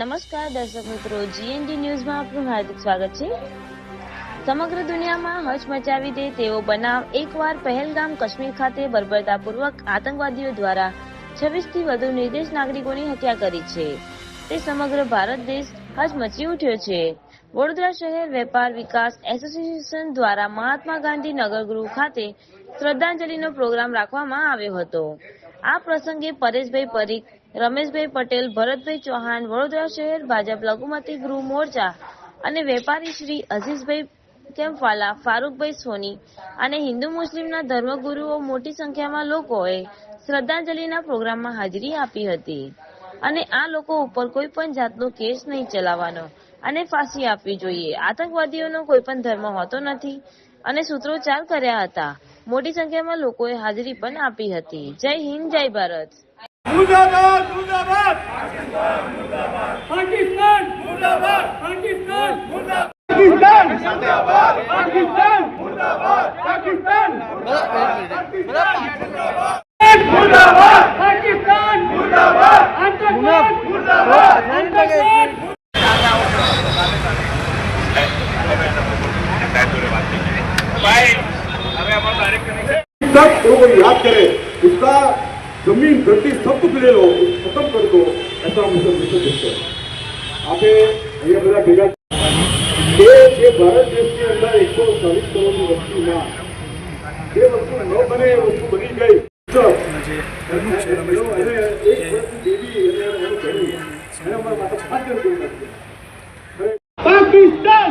દર્શક મિત્રો. જીએનડી ન્યૂઝમાં આપનું હાર્દિક સ્વાગત છે. સમગ્ર દુનિયામાં હચ મચાવી દે તેવો બનાવ એકવાર પહેલગામ કાશ્મીર ખાતે બર્બરતાપૂર્વક આતંકવાદીઓ દ્વારા છવ્વીસથી વધુ નિર્દેશ નાગરિકોની હત્યા કરી છે. તે સમગ્ર ભારત દેશ હચ મચી ઉઠ્યો છે. વડોદરા શહેર વેપાર વિકાસ એસોસિએશન દ્વારા મહાત્મા ગાંધી નગરગૃહ ખાતે શ્રદ્ધાંજલિનો પ્રોગ્રામ રાખવામાં આવ્યો હતો. આ પ્રસંગે પરેશભાઈ પરીખ, રમેશભાઈ પટેલ, ભરતભાઈ ચૌહાણ, વડોદરા શહેર ભાજપ લઘુમતી ગૃહ મોરચા અને વેપારી શ્રી અઝીઝભાઈ કેમ્ફવાલા ફારૂકભાઈ સોની અને હિન્દુ મુસ્લિમના ધર્મગુરુઓ મોટી સંખ્યામાં લોકોએ શ્રદ્ધાંજલિના પ્રોગ્રામમાં હાજરી આપી હતી. અને આ લોકો ઉપર કોઈ પણ જાતનો કેસ નહીં ચલાવવાનો અને ફાંસી આપવી જોઈએ. આતંકવાદીઓનો કોઈ પણ ધર્મ હોતો નથી અને સૂત્રોચ્ચાર કર્યા હતા. મોટી સંખ્યામાં લોકોએ હાજરી પણ આપી હતી. જય હિન્દ જય ભારત. મુર્દાબાદ तक लोगों को याद करें, उसका ज़मीन गड्डी सब कुछ ले लो खत्म कर दो, ऐसा हम सब मिशन देखते हैं। आप ये मेरा भेजा। ये भारत देश के अंदर एक सौ चालीस करोड़ की वस्तु ना। ये वस्तु न बने वस्तु बनी गई। पाकिस्तान!